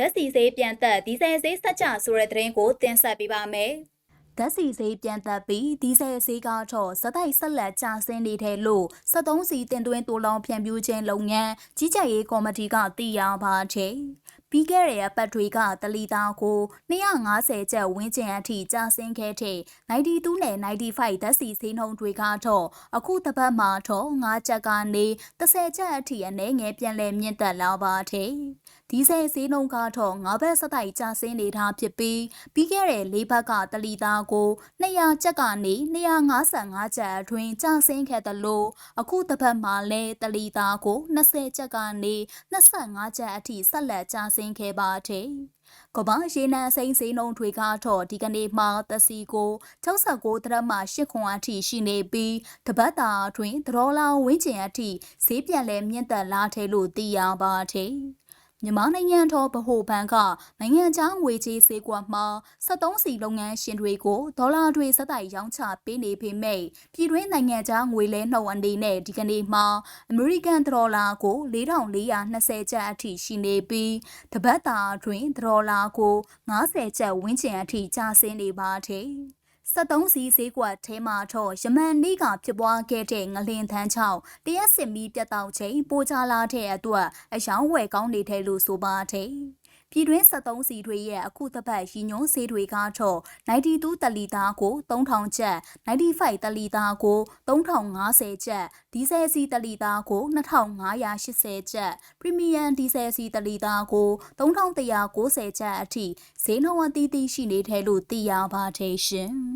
ဓာတ်စီစေးပြန်သက်ဒီဇယ်စေးဆက်ကြဆိုတဲ့သတင်းကိုတင်ဆက်ပေးပါမယ်။ဓာတ်စီစေးပြန်သက်ပြီးဒီဇယ်စေးကတော့စတိုက်ဆက်လက်ကျဆင်းနေတဲ့လို့73စီတင်သွင်းတိုးလောင်ဖြန့်ဖြူးခြင်းလုပ်ငန်းကြီးကြပ်ရေးကော်မတီကသိရပါတယ်။ပြီးခဲ့တဲ့ပတ်တွေကတလီသားကို250ကျပ်ဝန်းကျင်အထိကျဆင်းခဲ့တဲ့92နဲ့95ဓာတ်စီစေးနှုန်းတွေကတော့အခုတစ်ပတ်မှာတော့9ကျပ်ကနေ30ကျပ်အထိအနည်းငယ်ပြန်လည်မြင့်တက်လာပါတယ်။ ဒီဇယ်စေးနှုန်းကတော့9ဘတ်စတိုက်ကျဆင်းနေတာဖြစ်ပြီးပြီးခဲ့တဲ့၄ဘက်ကတလီသားကို200ကျပ်ကနေ255ကျပ်အတွင်းကျဆင်းခဲ့တယ်လို့အခုတစ်ပတ်မှာလည်းတလီသားကို20ကျပ်ကနေ25ကျပ်အထိဆက်လက်ကျဆင်းခဲ့ပါတယ်။ကမ္ဘာရေနံစိမ်းစည်းနှုန်းတွေကတော့ဒီကနေ့မှသစီကို69တရက်မှ8ခွန်အထိရှိနေပြီးတပတ်တာအတွင်းဒေါ်လာဝန်းကျင်အထိဈေးပြန်လဲမြင့်တက်လာတယ်လို့သိရပါတယ်။ မြန်မာနိုင်ငံတော်ဗဟိုဘဏ်ကနိုင်ငံခြားငွေကြေးဈေးကွက်မှာ73စီလုပ်ငန်းရှင်တွေကိုဒေါ်လာတွေစတိုက်ရောင်းချပေးနေပေမဲ့ပြည်တွင်းနိုင်ငံခြားငွေလဲနှုန်းအနေနဲ့ဒီကနေ့မှာအမေရိကန်ဒေါ်လာကို4420ကျပ်အထိရှိနေပြီးတပတ်တာအတွင်းဒေါ်လာကို90ကျပ်ဝန်းကျင်အထိကျဆင်းနေပါတယ်။ 73စီးဈေးကွက်ထဲမှာတော့ယမန်နေ့ကဖြစ်ပွားခဲ့တဲ့ငလင်သန်းချောင်းတရက်စင်မီပြတ်တောက်ချိန်ပိုချလာတဲ့အတွက်အယောင်ဝယ်ကောင်းနေတဲ့လို့ဆိုပါတယ်။ပြည်တွင်း73စီတွေရဲ့အခုတစ်ပတ်ရည်ညွှန်းဈေးတွေကတော့92တလီသားကို3000ကျပ်95တလီသားကို3050ကျပ်ဒီဇယ်စီတလီသားကို2580ကျပ်ပရီမီယံဒီဇယ်စီတလီသားကို3190ကျပ်အထိဈေးနှုန်းအသီးသီးရှိနေတယ်လို့သိရပါတယ်ရှင်